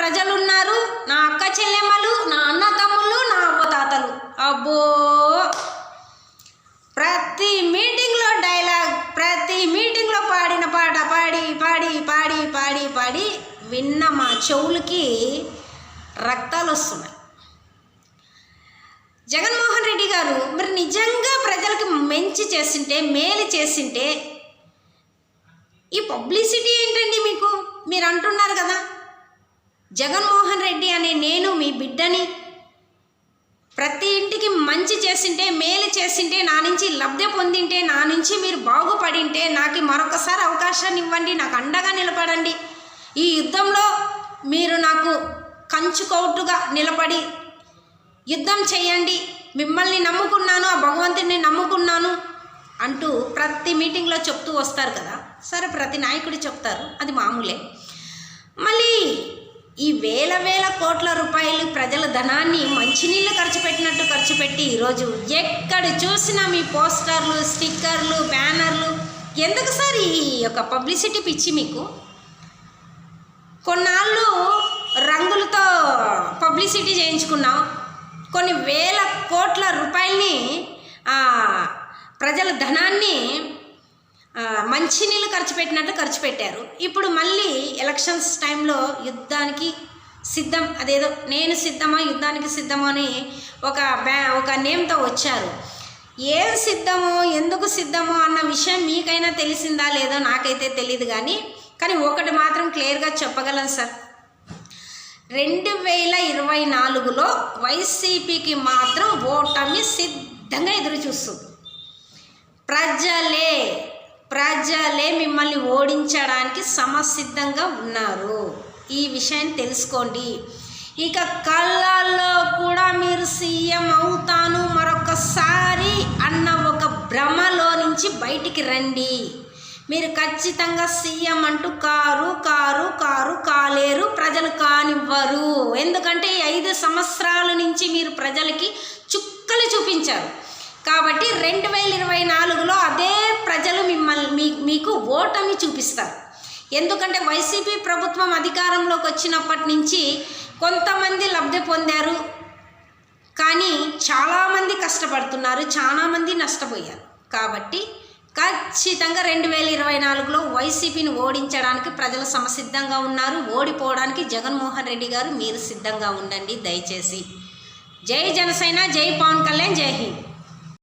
ప్రజలు ఉన్నారు నా అక్క చెల్లెమ్మలు నా అన్న తమ్ముళ్ళు నా అవ్వ తాతలు అబ్బో! ప్రతి మీటింగ్లో డైలాగ్ ప్రతి మీటింగ్లో పాడిన పాట పాడి పాడి పాడి పాడి పాడి విన్న మా చెవులకి రక్తాలు వస్తున్నాయి జగన్మోహన్ రెడ్డి గారు మరి నిజంగా ప్రజలకి మంచి చేసింటే మేలు చేసింటే ఈ పబ్లిసిటీ ఏంటండి మీకు? మీరు అంటున్నారు కదా. జగన్మోహన్ రెడ్డి అనే నేను మీ బిడ్డని ప్రతి ఇంటికి మంచి చేసింటే మేలు చేసింటే నా నుంచి లబ్ధి పొందింటే నా నుంచి మీరు బాగుపడింటే నాకు మరొకసారి అవకాశాన్ని ఇవ్వండి నాకు అండగా నిలబడండి. ఈ యుద్ధంలో మీరు నాకు కంచుకోటుగా నిలబడి యుద్ధం చేయండి. మిమ్మల్ని నమ్ముకున్నాను ఆ భగవంతుడిని నమ్ముకున్నాను అంటూ ప్రతి మీటింగ్లో చెప్తూ వస్తారు కదా. సరే ప్రతి నాయకుడు చెప్తారు అది మామూలే. మళ్ళీ ఈ వేల వేల కోట్ల రూపాయలు ప్రజల ధనాన్ని మంచినీళ్ళు ఖర్చు పెట్టినట్టు ఖర్చు పెట్టి ఈరోజు ఎక్కడ చూసినా మీ పోస్టర్లు స్టిక్కర్లు బ్యానర్లు? ఎందుకు సార్ ఈ యొక్క పబ్లిసిటీ పిచ్చి మీకు? కొన్నాళ్ళు రంగులతో పబ్లిసిటీ చేయించుకున్నాం. కొన్ని వేల కోట్ల రూపాయల్ని ఆ, ప్రజల ధనాన్ని ఆ, మంచినీళ్ళు ఖర్చు పెట్టినట్టు ఖర్చు పెట్టారు. ఇప్పుడు మళ్ళీ ఎలక్షన్స్ టైంలో యుద్ధానికి సిద్ధం అదేదో నేను సిద్ధమా యుద్ధానికి సిద్ధమా అని ఒక బ్యా ఒక నేమ్తో వచ్చారు. ఏం సిద్ధమో ఎందుకు సిద్ధమో అన్న విషయం మీకైనా తెలిసిందా లేదో నాకైతే తెలియదు కానీ కానీ ఒకటి మాత్రం క్లియర్గా చెప్పగలను సార్. రెండు వేల ఇరవై నాలుగులో వైసీపీకి మాత్రం ఓటమి సిద్ధంగా ఎదురు చూస్తుంది ప్రజలే ప్రజలే మిమ్మల్ని ఓడించడానికి సమసిద్ధంగా ఉన్నారు. ఈ విషయాన్ని తెలుసుకోండి. ఇక కళ్ళల్లో కూడా మీరు సీఎం అవుతాను మరొకసారి అన్న ఒక భ్రమలో నుంచి బయటికి రండి. మీరు ఖచ్చితంగా సీఎం అంటూ కారు కారు కారు కాలేరు ప్రజలు కానివ్వరు. ఎందుకంటే ఐదు సంవత్సరాల నుంచి మీరు ప్రజలకి చుక్కలు చూపించారు. కాబట్టి రెండు వేల ఇరవై నాలుగులో అదే ప్రజలు మిమ్మల్ని మీకు ఓటమి చూపిస్తారు. ఎందుకంటే వైసీపీ ప్రభుత్వం అధికారంలోకి వచ్చినప్పటి నుంచి కొంతమంది లబ్ధి పొందారు కానీ చాలామంది కష్టపడుతున్నారు చాలామంది నష్టపోయారు. కాబట్టి ఖచ్చితంగా రెండు వేల ఇరవై నాలుగులో వైసీపీని ఓడించడానికి ప్రజలు సమసిద్ధంగా ఉన్నారు. ఓడిపోవడానికి జగన్మోహన్ రెడ్డి గారు మీరు సిద్ధంగా ఉండండి దయచేసి. జై జనసేన జై పవన్ కళ్యాణ్ జై హింద్.